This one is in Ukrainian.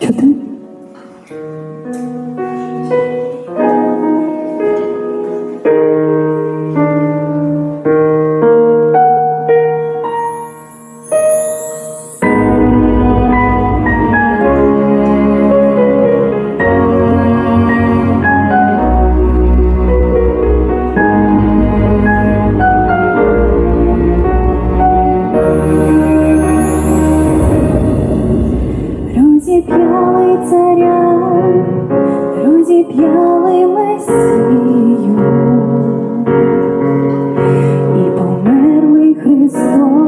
Kötü розіп'яли Месію і померлий Христос.